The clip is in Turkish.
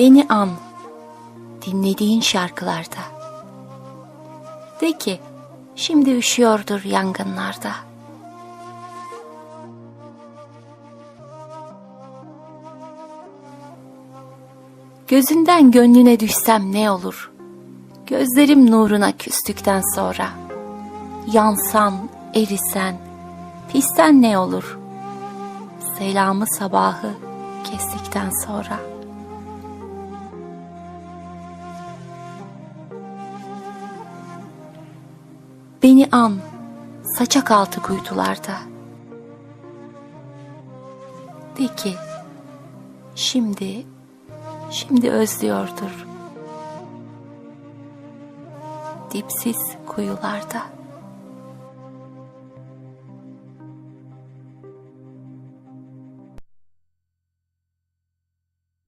Beni an dinlediğin şarkılarda. De ki şimdi üşüyordur yangınlarda. Gözünden gönlüne düşsem ne olur? Gözlerim nuruna küstükten sonra. Yansan, erisen, pisten ne olur? Selamı sabahı kestikten sonra. Beni an, saçak altı kuytularda. De ki, şimdi, şimdi özlüyordur. Dipsiz kuyularda.